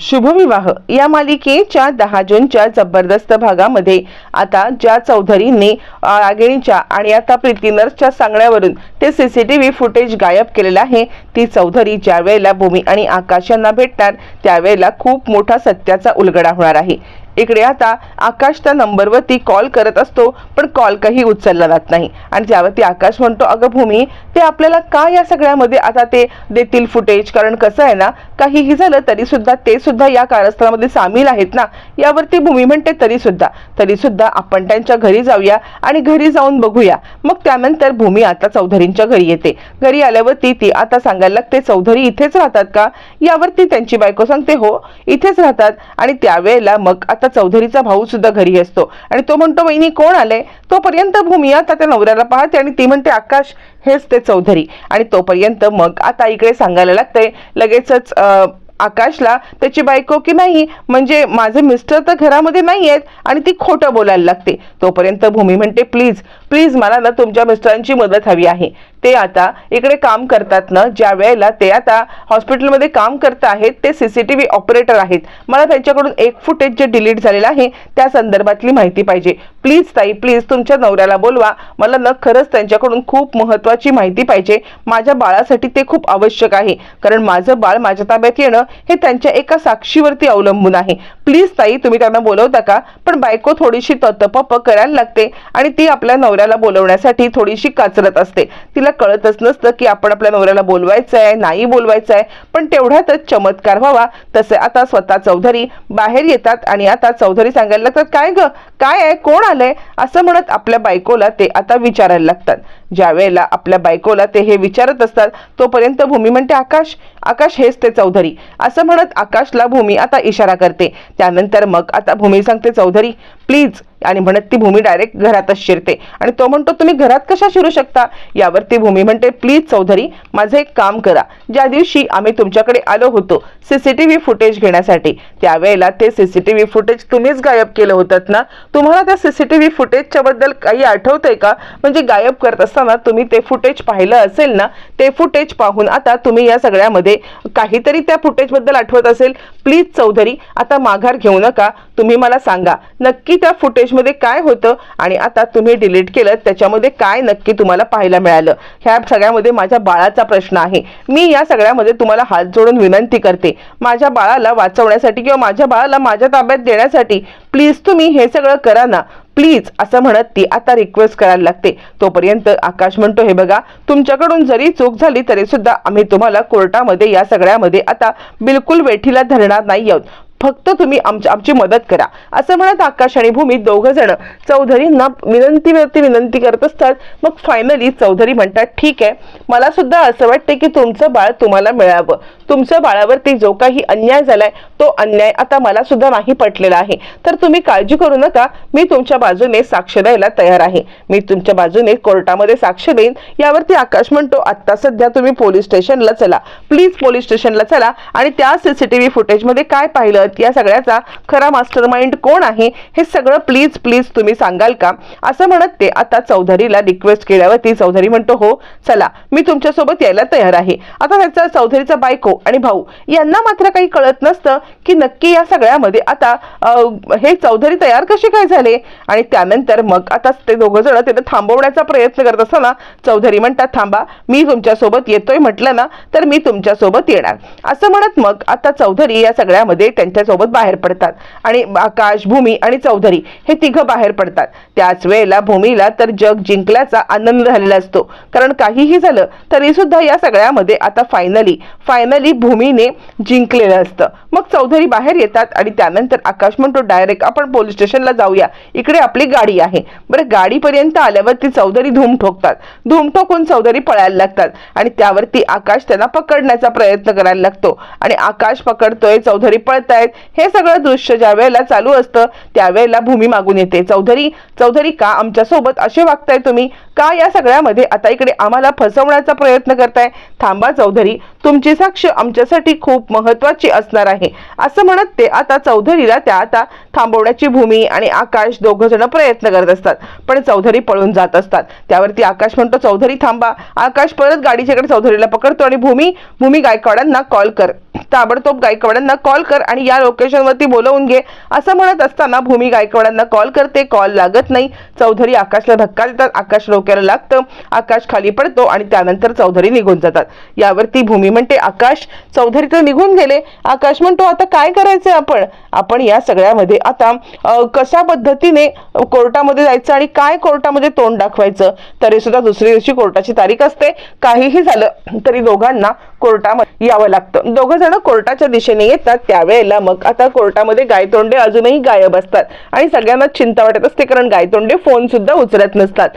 शुभविवाह. या मालिकेच्या दहा जूनच्या जबरदस्त भागामध्ये आता ज्या चौधरींनी आळागिणीच्या रागिणीच्या आणि आता प्रीती नर्सच्या सांगण्यावरून ते सीसीटीव्ही फुटेज गायब केलेलं आहे ती चौधरी ज्यावेळेला भूमी आणि आकाश यांना भेटणार त्यावेळेला खूप मोठा सत्याचा उलगडा होणार आहे. इकडे आता आकाश त्या नंबरवरती कॉल करत असतो पण कॉल काही उचलला जात नाही. आणि ज्यावरती आकाश म्हणतो अगं भूमी ते आपल्याला का या सगळ्यामध्ये आता ते देतील फुटेज कारण कसं आहे ना काहीही झालं तरी सुद्धा ते सुद्धा या कारस्थळामध्ये सामील आहेत ना यावरती भूमी म्हणते तरी सुद्धा तरी सुद्धा आपण त्यांच्या घरी जाऊया आणि घरी जाऊन बघूया. मग त्यानंतर भूमी आता चौधरींच्या घरी येते. घरी आल्यावरती ती आता सांगायला लागते चौधरी इथेच राहतात का? यावरती त्यांची बायको सांगते हो इथेच राहतात. आणि त्यावेळेला मग आता चौधरीचा भाऊ सुद्धा घरी असतो. आणि तो म्हणतो वहिनी कोण आले? तोपर्यंत भूमी आता त्या नवऱ्याला पाहते आणि ती म्हणते आकाश हेच ते चौधरी. आणि तोपर्यंत मग आता इकडे सांगायला लागतंय लगेचच आकाशला त्याची बायको की नाही? म्हणजे माझे मिस्टर तर घरामध्ये नाही आहेत आणि ती खोटं बोलायला लागते. तोपर्यंत भूमी म्हणते प्लीज प्लीज मला ना तुमच्या मिस्टरांची मदत हवी आहे. ते आता इकडे काम करतात ना ज्या वेळेला ते आता हॉस्पिटलमध्ये काम करत आहेत ते सीसीटीव्ही ऑपरेटर आहेत. मला त्यांच्याकडून एक फुटेज जे डिलीट झालेलं आहे त्या संदर्भातली माहिती पाहिजे. प्लीज ताई प्लीज तुमच्या नवऱ्याला बोलवा. मला न खरंच त्यांच्याकडून खूप महत्वाची माहिती पाहिजे. माझ्या बाळासाठी ते खूप आवश्यक आहे. कारण माझं बाळ माझ्या ताब्यात येणं हे त्यांच्या एका साक्षीवरती अवलंबून आहे. प्लीज ताई तुम्ही त्यांना बोलवता का? पण बायको थोडीशी ततपप करायला लागते आणि ती आपल्या नवऱ्याला बोलवण्यासाठी थोडीशी काचरत असते. तिला कळतच नसतं की आपण आपल्या नवऱ्याला बोलवायचं आहे नाही बोलवायचं आहे पण तेवढ्यातच चमत्कार व्हावा. तसे आता स्वतः चौधरी बाहेर येतात आणि आता चौधरी सांगायला लागतात काय ग? काय आहे? कोण आलंय? असं म्हणत आपल्या बायकोला ते आता विचारायला लागतात. ज्या वेळेला आपल्या बायकोला ते हे विचारत असतात तोपर्यंत भूमी म्हणते आकाश? आकाश हेच ते चौधरी. असं म्हणत आकाशला भूमी आता इशारा करते. त्यानंतर मग आता भूमी सांगते चौधरी प्लीज आणि म्हणत ती भूमी डायरेक्ट घरातच शिरते. आणि तो म्हणतो तुम्ही घरात कशा शिरू शकता? यावर ती भूमी म्हणते प्लीज चौधरी माझं एक काम करा. ज्या दिवशी आम्ही तुमच्याकडे आलो होतो सीसीटीव्ही फुटेज घेण्यासाठी त्यावेळेला ते सीसीटीव्ही फुटेज तुम्हीच गायब केलं होतं ना? तुम्हाला त्या सीसीटीव्ही फुटेजच्या बद्दल काही आठवतंय का? म्हणजे गायब करत असताना तुम्ही ते फुटेज पाहिलं असेल ना ते फुटेज पाहून आता तुम्ही या सगळ्यामध्ये काहीतरी त्या फुटेजबद्दल आठवत असेल. प्लीज चौधरी आता माघार घेऊ नका. तुम्ही मला सांगा नक्की त्या फुटेज मध्ये काय होतं आणि आता तुम्ही डिलीट केलं त्याच्यामध्ये काय नक्की तुम्हाला पाहायला मिळालं? ह्या सगळ्यामध्ये माझ्या बाळाचा प्रश्न आहे. मी या सगळ्यामध्ये तुम्हाला हात जोडून विनंती करते. माझ्या बाळाला वाचवण्यासाठी किंवा माझ्या बाळाला माझ्या ताब्यात देण्यासाठी प्लीज तुम्ही हे सगळं करा ना. प्लीज असं म्हणत ती आता रिक्वेस्ट करायला लागते. तोपर्यंत आकाश म्हणतो हे बघा तुमच्याकडून जरी चूक झाली तरी सुद्धा आम्ही तुम्हाला कोर्टामध्ये या सगळ्यामध्ये आता बिलकुल वेठीला धरणार नाही आहोत. फक्त तुम्ही आमच्या आमची मदत करा. असं म्हणत आकाश आणि भूमी दोघ जण चौधरींना विनंतीवरती विनंती करत असतात. मग फायनली चौधरी म्हणतात ठीक आहे. मला सुद्धा असं वाटते की तुमचं बाळ तुम्हाला मिळावं. तुमच्या बाळावरती जो काही अन्याय झालाय तो अन्याय आता मला सुद्धा नाही पटलेला आहे. तर तुम्ही काळजी करू नका. मी तुमच्या बाजूने साक्ष द्यायला तयार आहे. मी तुमच्या बाजूने कोर्टामध्ये साक्ष देईन. यावरती आकाश म्हणतो आता सध्या तुम्ही पोलीस स्टेशनला चला. प्लीज पोलीस स्टेशनला चला. आणि त्या सीसीटीव्ही फुटेजमध्ये काय पाहिलं या सगळ्याचा खरा मास्टर माइंड कोण आहे? हे सगळं प्लीज प्लीज तुम्ही सांगाल का? असं म्हणत ते आता चौधरीला रिक्वेस्ट केल्यावरती चौधरी म्हणतो हो चला मी तुमच्यासोबत यायला तयार आहे. आता त्याचा चौधरीचा बायको आणि भाऊ यांना मात्र काही कळत नसतं की नक्की या सगळ्यामध्ये आता हे चौधरी तयार कसे काय झाले? आणि त्यानंतर मग आता ते दोघं जण तिथे थांबवण्याचा प्रयत्न करत असताना चौधरी म्हणतात थांबा मी तुमच्यासोबत येतोय म्हटलं ना तर मी तुमच्यासोबत येणार. असं म्हणत मग आता चौधरी या सगळ्यामध्ये त्यांच्या त्यांच्यासोबत बाहेर पडतात. आणि आकाश भूमी आणि चौधरी हे तिघं बाहेर पडतात. त्याच वेळेला भूमीला तर जग जिंकल्याचा आनंद झालेला असतो. कारण काहीही झालं तरी सुद्धा या सगळ्यामध्ये आता फायनली फायनली भूमीने जिंकलेलं असतं. मग चौधरी बाहेर येतात आणि त्यानंतर आकाश म्हणतो डायरेक्ट आपण पोलीस स्टेशनला जाऊया. इकडे आपली गाडी आहे. बरं गाडीपर्यंत आल्यावर ती चौधरी धूम ठोकतात. धूम ठोकून चौधरी पळायला लागतात आणि त्यावरती आकाश त्यांना पकडण्याचा प्रयत्न करायला लागतो. आणि आकाश पकडतोय चौधरी पळताय आहेत. हे सगळं दृश्य ज्या वेळेला चालू असतं त्यावेळेला भूमी मागून येते. चौधरी चौधरी का आमच्यासोबत असे वागताय तुम्ही? का या सगळ्यामध्ये आता इकडे आम्हाला फसवण्याचा प्रयत्न करताय? थांबा चौधरी. तुमची साक्ष आमच्यासाठी खूप महत्वाची असणार आहे. असं म्हणत ते आता चौधरीला त्या आता थांबवण्याची भूमी आणि आकाश दोघ जण प्रयत्न करत असतात. पण चौधरी पळून जात असतात. त्यावरती आकाश म्हणतो चौधरी थांबा. आकाश परत गाडीच्याकडे चौधरीला पकडतो आणि भूमी भूमी गायकवाडांना कॉल कर. ताबडतोब गायकवाडांना कॉल कर आणि या लोकेशनवरती बोलवून घे. असं म्हणत असताना भूमी गायकवाडांना कॉल करते कॉल लागत नाही. चौधरी आकाशला धक्का देतात. आकाश डोक्याला लागतं. आकाश खाली पडतो आणि त्यानंतर चौधरी निघून जातात. यावरती भूमी म्हणते आकाश चौधरी तर निघून गेले. आकाश म्हणतो आता काय करायचंय आपण? आपण या सगळ्यामध्ये आता कशा पद्धतीने कोर्टामध्ये जायचं आणि काय कोर्टामध्ये तोंड दाखवायचं? तरी सुद्धा दुसऱ्या दिवशी कोर्टाची तारीख असते. काहीही झालं तरी दोघांना कोर्टामध्ये यावं लागतं. दोघं जण कोर्टाच्या दिशेने येतात त्यावेळेला मग आता कोर्टामध्ये गायतोंडे अजूनही गायब असतात. आणि सगळ्यांना चिंता वाटत असते कारण गायतोंडे फोन सुद्धा उचलत नसतात.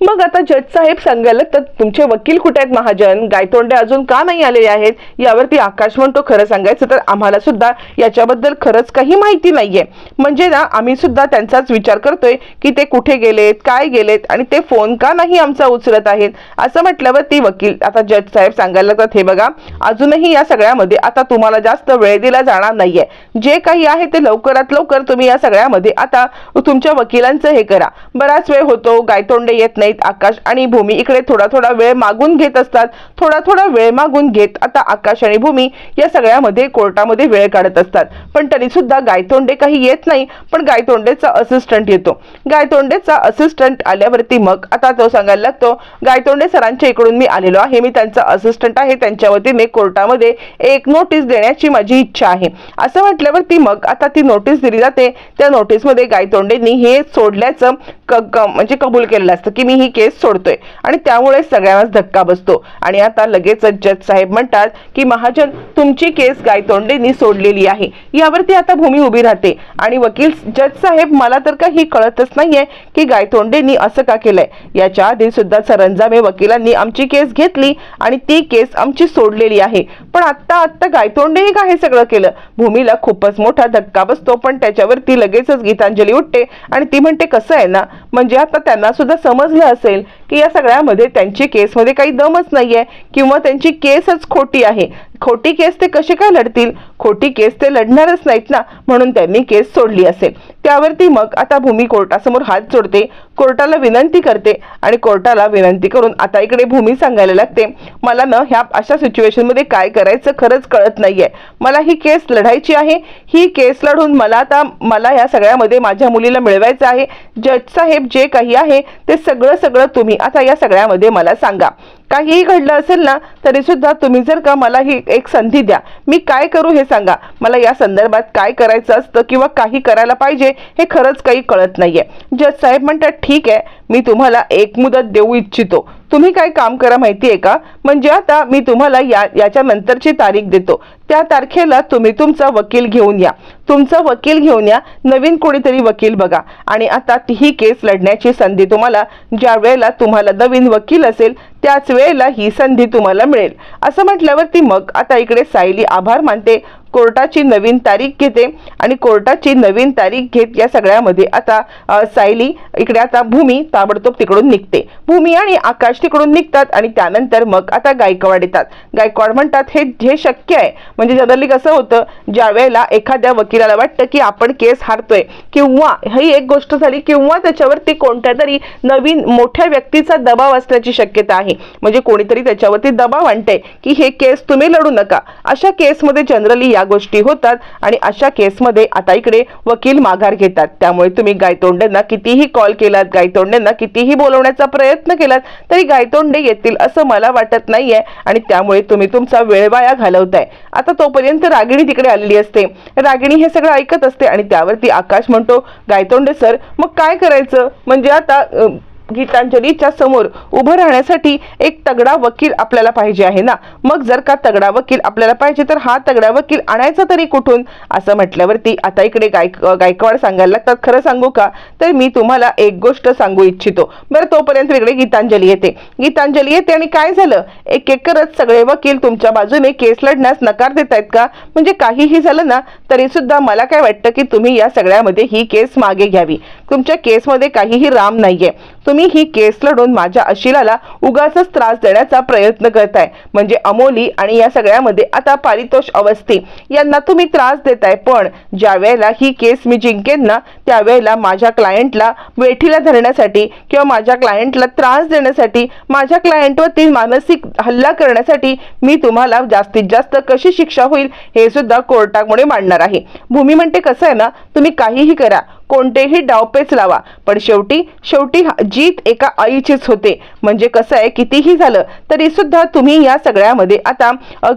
मग आता जज साहेब सांगायला तर तुमचे वकील कुठे आहेत महाजन? गायतोंडे अजून का नाही आलेले आहेत? यावरती आकाश म्हणतो खरं सांगायचं तर आम्हाला सुद्धा याच्याबद्दल खरंच काही माहिती नाहीये. म्हणजे ना आम्ही सुद्धा त्यांचाच विचार करतोय की ते कुठे गेलेत काय गेलेत आणि ते फोन का नाही आमचा उचलत आहेत? असं म्हटल्यावर ती वकील आता जज साहेब सांगायला लागतात हे बघा अजूनही या सगळ्यामध्ये आता तुम्हाला जास्त वेळ दिला जाणार नाहीये. जे काही आहे ते लवकरात लवकर तुम्ही या सगळ्यामध्ये आता तुमच्या वकिलांचं हे करा. बराच वेळ होतो गायतोंडे येत नाही नाहीत आकाश आणि भूमी इकडे थोडा थोडा वेळ मागून घेत असतात. थोडा थोडा वेळ मागून घेत आता आकाश आणि भूमी या सगळ्यामध्ये कोर्टामध्ये वेळ काढत असतात. पण तरी सुद्धा गायतोंडे काही येत नाही पण गायतोंडेचा असिस्टंट येतो. गायतोंडेचा असिस्टंट आल्यावरती मग आता तो सांगायला लागतो गायतोंडे सरांच्या इकडून मी आलेलो आहे मी त्यांचा असिस्टंट आहे त्यांच्या वतीने कोर्टामध्ये एक नोटीस देण्याची माझी इच्छा आहे. असं म्हटल्यावरती मग आता ती नोटीस दिली जाते. त्या नोटीसमध्ये गायतोंडेंनी हे सोडल्याचं क- म्हणजे कबूल केलेलं असतं की मी ही केस सोडतोय. आणि त्यामुळे सगळ्यांनाच धक्का बसतो. आणि आता लगेचच जज साहेब म्हणतात की महाजन तुमची केस गायतोंडेंनी सोडलेली आहे. यावरती आता भूमी उभी राहते. आणि वकील जज साहेब मला तर काही कळतच नाहीये की गायतोंडेंनी असं का केलंय. याच्या आधी सुद्धा सरंजामे वकिलांनी आमची केस घेतली आणि ती केस आमची सोडलेली आहे. पण आत्ता आत्ता गायतोंडेही का हे सगळं केलं? भूमीला खूपच मोठा धक्का बसतो पण त्याच्यावरती लगेचच गीतांजली उठते आणि ती म्हणते कसं आहे ना? म्हणजे आता त्यांना सुद्धा समजलं असेल की या सगळ्यामध्ये त्यांची केसमध्ये काही दमच नाहीये किंवा त्यांची केसच खोटी आहे. खोटी केस ते कसे काय लढतील? खोटी केस ते लढणारच नाहीत ना? म्हणून त्यांनी केस सोडली असेल. त्यावरती मग आता भूमी कोर्टासमोर हात जोडते कोर्टाला विनंती करते आणि कोर्टाला विनंती करून आता इकडे भूमी सांगायला लागते मला ना ह्या अशा सिच्युएशनमध्ये काय करायचं खरंच कळत नाहीये. मला ही केस लढायची आहे. ही केस लढून मला आता मला या सगळ्यामध्ये माझ्या मुलीला मिळवायचं आहे. जज साहेब जे काही आहे ते सगळं सगळं तुम्ही आता या सगळ्यामध्ये मला सांगा. काहीही घडलं असेल ना तरी सुद्धा तुम्ही जर का मला ही एक संधी द्या. मी काय करू हे सांगा. मला या संदर्भात काय करायचं असतं किंवा काही करायला पाहिजे हे खरंच काही कळत नाहीये. जज साहेब म्हणतात ठीक आहे मी तुम्हाला एक मुदत देऊ इच्छितो. तुम्ही काय काम करा माहिती आहे का? म्हणजे आता मी तुम्हाला या याच्या नंतरची तारीख देतो. त्या तारखेला तुम्ही तुमचा वकील घेऊन या. तुमचा वकील घेऊन या. नवीन कोणीतरी वकील बघा. आणि आता ती ही केस लढण्याची संधी तुम्हाला ज्या वेळेला तुम्हाला नवीन वकील असेल त्याच वेळेला ही संधी तुम्हाला मिळेल. असं म्हटल्यावरती मग आता इकडे सायली आभार मानते. कोर्टाची नवीन तारीख घेते. आणि कोर्टाची नवीन तारीख घेत या सगळ्यामध्ये आता सायली इकडे आता भूमी ताबडतोब तिकडून निघते. भूमी आणि आकाश तिकडून निघतात आणि त्यानंतर मग आता गायकवाड येतात. गायकवाड म्हणतात हे जे शक्य आहे. म्हणजे जनरली कसं होतं ज्या वेळेला एखाद्या वकिलाला वाटतं की आपण केस हारतोय किंवा ही एक गोष्ट झाली किंवा त्याच्यावरती कोणत्या तरी नवीन मोठ्या व्यक्तीचा दबाव असण्याची शक्यता आहे. म्हणजे कोणीतरी त्याच्यावरती दबाव आणते की हे केस तुम्ही लढू नका. अशा केसमध्ये जनरली या गोष्टी होतात आणि अशा केसमध्ये आता इकडे वकील माघार घेतात. त्यामुळे तुम्ही गायतोंडेंना कितीही कॉल केलात गायतोंडेंना कितीही बोलवण्याचा प्रयत्न केलात तरी गायतोंडे येतील असं मला वाटत नाहीये आणि त्यामुळे तुम्ही तुमचा वेळ वाया घालवताय. आता तोपर्यंत रागिणी तिकडे आलेली असते. रागिणी हे सगळं ऐकत असते आणि त्यावरती आकाश म्हणतो गायतोंडे सर मग काय करायचं? म्हणजे आता गीतांजलीच्या समोर उभं राहण्यासाठी एक तगडा वकील आपल्याला पाहिजे आहे ना? मग जर का तगडा वकील आपल्याला पाहिजे तर हा तगडा वकील आणायचा तरी कुठून? असं म्हटल्यावरती आता इकडे गायक गायकवाड सांगायला लागतात. खरं सांगू का? तर मी तुम्हाला एक गोष्ट सांगू इच्छितो. बरं तोपर्यंत इकडे गीतांजली येते. गीतांजली येते आणि काय झालं? एक एक करत सगळे वकील तुमच्या बाजूने केस लढण्यास नकार देत आहेत का? म्हणजे काहीही झालं ना तरी सुद्धा मला काय वाटतं की तुम्ही या सगळ्यामध्ये ही केस मागे घ्यावी. तुमच्या केसमध्ये काहीही राम नाहीये. तुम्ही ही केस लढून माझ्या अशिलाला उगाच त्रास देण्याचा प्रयत्न करताय. म्हणजे अमोली आणि या सगळ्यामध्ये आता पारितोष अवस्थी. यांना तुम्ही त्रास देताय पण ज्या वेळेला ही केस मी जिंकेन ना त्यावेळेला माझ्या क्लायंटला वेठीला धरण्यासाठी किंवा माझ्या क्लायंटला त्रास देण्यासाठी माझ्या क्लायंटवरती मानसिक हल्ला करण्यासाठी मी तुम्हाला जास्तीत जास्त कशी शिक्षा होईल हे सुद्धा कोर्टामुळे मांडणार आहे. भूमी म्हणते कसं आहे ना तुम्ही काहीही करा कोणतेही डावपेच लावा. पण शेवटी शेवटी जीत एका आईचीच होते. म्हणजे कसं आहे कितीही झालं तरी सुद्धा तुम्ही या सगळ्यामध्ये आता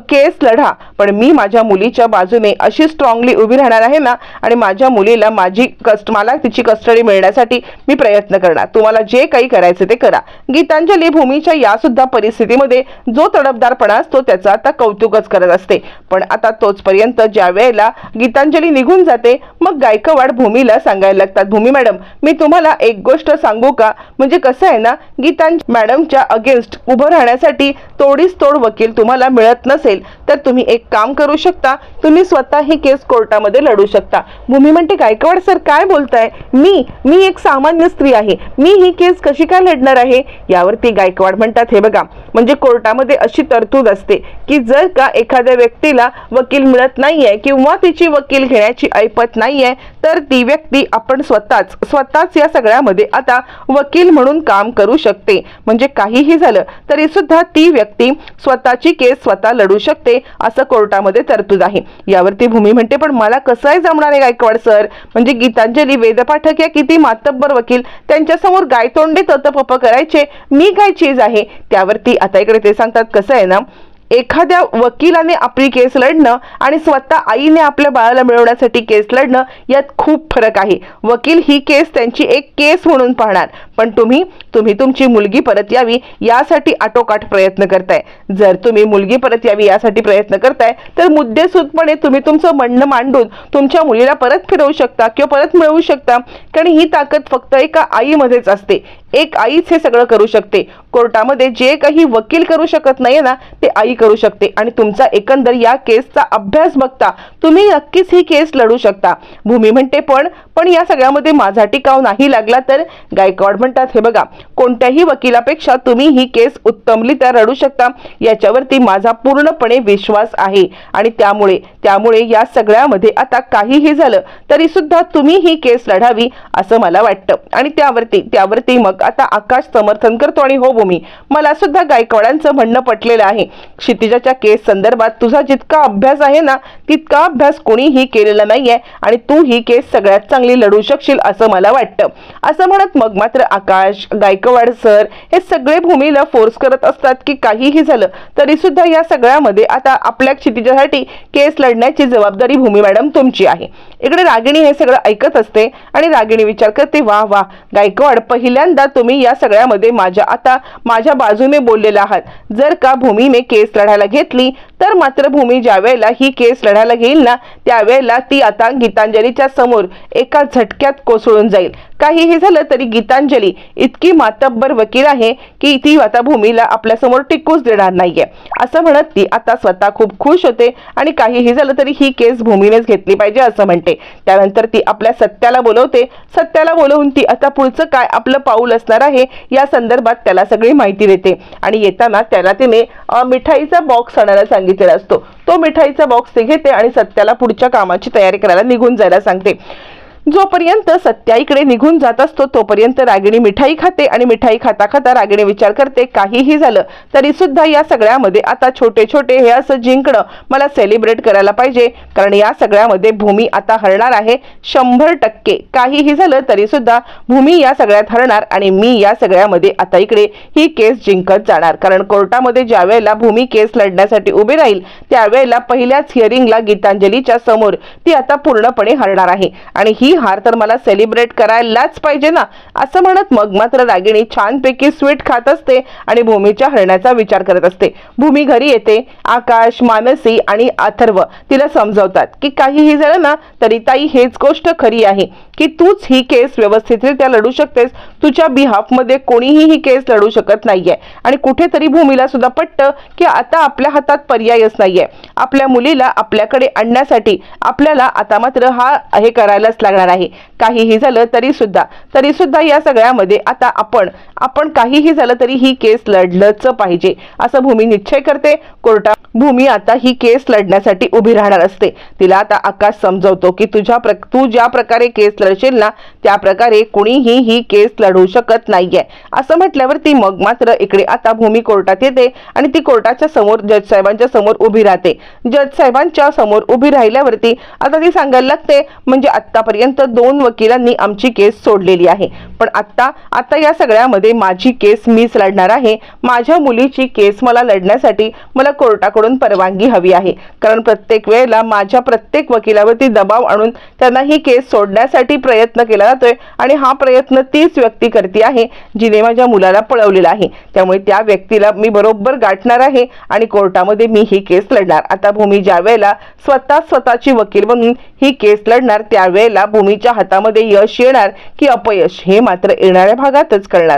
केस लढा. पण मी माझ्या मुलीच्या बाजूने अशी स्ट्रॉंगली उभी राहणार आहे ना आणि माझ्या मुलीला माझी कस्ट मला तिची कस्टडी मिळण्यासाठी मी प्रयत्न करणार. तुम्हाला जे काही करायचं ते करा. गीतांजली भूमीच्या या सुद्धा परिस्थितीमध्ये जो तडफदारपणा असतो त्याचं आता कौतुकच करत असते. पण आता तोचपर्यंत ज्या वेळेला गीतांजली निघून जाते मग गायकवाड भूमीला सांगायला लागतात. भूमी मॅडम मी तुम्हाला एक गोष्ट सांगू का? म्हणजे कसं आहे ना गीतां मॅडमच्या अगेन्स्ट उभं राहण्यासाठी तोडीस तोड वकील तुम्हाला मिळत नसेल तर तुम्ही एक काम करू शकता. तुम्ही स्वतः ही केस कोर्टामध्ये लढू शकता. भूमी म्हणते गायकवाड सर काय बोलताय? मी मी एक सामान्य स्त्री आहे. मी ही केस कशी काय लढणार आहे? यावरती गायकवाड म्हणतात हे बघा म्हणजे कोर्टामध्ये अशी तरतूद असते की जर का एखाद्या व्यक्तीला वकील मिळत नाहीये किंवा तिची वकील घेण्याची ऐपत नाहीये तर ती व्यक्ती आपण स्वतःच स्वतःच या सगळ्यामध्ये आता वकील म्हणून काम करू शकते. म्हणजे काहीही झालं तरी सुद्धा ती व्यक्ती स्वतःची केस स्वतः लढू शकते असं कोर्टामध्ये तरतूद आहे. यावरती भूमी म्हणते पण मला कसं आहे जमणार आहे गायकवाड सर. म्हणजे गीतांजली वेदपाठक या किती मातब्बर वकील त्यांच्यासमोर गायतोंडे ततपप करायचे मी काय चीज आहे? त्यावरती आता इकडे ते सांगतात कसं आहे ना एखाद्या वकिलाने आपली केस लढणं आणि स्वतः आईने आपल्या बाळाला मिळवण्यासाठी केस लढणं यात खूप फरक आहे. वकील ही केस त्यांची एक केस म्हणून पाहणार. पण तुम्ही तुम्ही तुमची मुलगी परत यावी यासाठी आटोकाट प्रयत्न करताय. जर तुम्ही मुलगी परत यावी यासाठी प्रयत्न करताय तर मुद्देसूदपणे तुम्ही तुमचं म्हणणं मांडून तुमच्या मुलीला परत फिरवू शकता किंवा परत मिळवू शकता. कारण ही ताकद फक्त एका आईमध्येच असते. एक आईच हे सगळं करू शकते. कोर्टामध्ये जे काही वकील करू शकत नाही ना ते आई करू शकते. आणि तुमचा एकंदर या केसचा अभ्यास बघता तुम्ही नक्कीच ही केस लढू शकता. भूमी म्हणते पण पण या सगळ्यामध्ये माझा टिकाव नाही लागला तर गायकवाड म्हणतात हे बघा कोणत्याही वकिलापेक्षा तुम्ही ही केस उत्तमरित्या लढू शकता. याच्यावरती माझा पूर्णपणे विश्वास आहे. आणि त्यामुळे त्यामुळे या सगळ्यामध्ये आता काहीही झालं तरी सुद्धा तुम्ही ही केस लढावी असं मला वाटतं. आणि त्यावरती त्यावरती मग आता आकाश समर्थन करतो आणि हो भूमी मला सुद्धा गायकवाडांचं म्हणणं पटलेलं आहे. क्षितिजाच्या केस संदर्भात तुझा जितका अभ्यास आहे ना तितका अभ्यास कोणीही केलेला नाहीये आणि तू ही केस सगळ्यात चांगली लढू शकशील असं मला वाटतं. असं म्हणत मग मात्र आकाश गायकवाड सर हे सगळे भूमीला फोर्स करत असतात की काहीही झालं तरी सुद्धा या सगळ्यामध्ये आता आपल्या क्षितिजासाठी केस लढण्याची जबाबदारी भूमी मॅडम तुमची आहे. इकडे रागिणी हे सगळं ऐकत असते आणि रागिणी विचार करते वा वा गायकवाड पहिल्यांदा तुम्ही या सगळ्यामध्ये माझ्या आता माझ्या बाजूने बोललेला आहात. जर का भूमीने केस लढायला घेतली तर मात्र भूमी ज्या वेळेला ही केस लढायला घेईल ना त्यावेळेला ती आता गीतांजलीच्या समोर एका झटक्यात कोसळून जाईल. काहीही झालं तरी गीतांजली इतकी मातब्बर वकील आहे की ती आता भूमीला आपल्यासमोर टिकूच देणार नाहीये. असं म्हणत ती आता स्वतः खूप खुश होते आणि काहीही झालं तरी ही केस भूमीनेच घेतली पाहिजे असं म्हणते. त्यानंतर ती आपल्या सत्याला बोलवते. सत्याला बोलवून ती आता पुढचं काय? आपलं पाऊल असणार आहे या संदर्भात त्याला सगळी माहिती देते. आणि येताना त्याला तिने मिठाईचा बॉक्स आणायला सांगितलेला असतो. तो मिठाईचा बॉक्स ते घेते आणि सत्याला पुढच्या कामाची तयारी करायला निघून जायला सांगते. जोपर्यंत सत्याईकडे निघून जात असतो तोपर्यंत रागिणी मिठाई खाते आणि मिठाई खाता खाता रागिणी विचार करते काहीही झालं तरी सुद्धा या सगळ्यामध्ये आता छोटे छोटे हे असं जिंकणं मला सेलिब्रेट करायला पाहिजे. कारण या सगळ्यामध्ये भूमी आता हरणार आहे शंभर टक्के. काहीही झालं तरी सुद्धा भूमी या सगळ्यात हरणार आणि मी या सगळ्यामध्ये आता इकडे ही केस जिंकत जाणार. कारण कोर्टामध्ये ज्या वेळेला भूमी केस लढण्यासाठी उभी राहील त्यावेळेला पहिल्याच हिअरिंगला गीतांजलीच्या समोर ती आता पूर्णपणे हरणार आहे. आणि ही हार तर मला सेलिब्रेट करायलाच पाहिजे ना? असं म्हणत मग मात्र रागिणी छानपैकी स्वीट खात असते आणि भूमीच्या हरण्याचा विचार करत असते. भूमी घरी येते आकाश मानसी आणि अथर्व तिला समजवतात की काहीही झालं ना तरी ताई हेच गोष्ट खरी आहे की तूच ही केस व्यवस्थितरित्या लढू शकतेस. तुझ्या बिहाफमध्ये कोणीही ही केस लढू शकत नाहीये. आणि कुठेतरी भूमीला सुद्धा पटतं की आता आपल्या हातात पर्यायच नाहीये. आपल्या मुलीला आपल्याकडे आणण्यासाठी आपल्याला आता मात्र हा हे करायलाच लागणार नाही काहीही झालं तरी सुद्धा. तरी सुद्धा या सगळ्यामध्ये आता आपण आपण काहीही झालं तरी ही केस लढलंच पाहिजे. असं भूमी निश्चय करते. कोर्टात भूमी आता ही केस लढण्यासाठी उभी राहणार असते. तिला आता आकाश समजवतो की तुझ्या प्र तू ज्या प्रकारे केस लढशील ना त्या प्रकारे कुणीही ही केस लढवू शकत नाहीये. असं म्हटल्यावर ती मग मात्र इकडे आता भूमी कोर्टात येते आणि ती कोर्टाच्या समोर जज साहेबांच्या समोर उभी राहते. जज साहेबांच्या समोर उभी राहिल्यावरती आता ती सांगायला लागते म्हणजे आतापर्यंत दोन वकिलांनी आमची केस सोडलेली आहे. पण आत्ता आता या सगळ्यामध्ये माझी केस मीच लढणार आहे. माझ्या मुलीची केस मला लढण्यासाठी मला कोर्टाकडून परवानगी हवी आहे. कारण प्रत्येक वेळेला माझ्या प्रत्येक वकिलावरती दबाव आणून त्यांना ही केस सोडण्यासाठी प्रयत्न केला जातोय आणि हा प्रयत्न तीच व्यक्ती करते आहे जिने माझ्या मुलाला पळवलेला आहे. त्यामुळे त्या व्यक्तीला मी बरोबर गाठणार आहे आणि कोर्टामध्ये मी ही केस लढणार. आता भूमी ज्या वेळेला स्वतः स्वतःची वकील बनून ही केस लढणार त्यावेळेला भूमीच्या हातामध्ये यश येणार की अपयश हे मात्र येणाऱ्या भागातच कळणार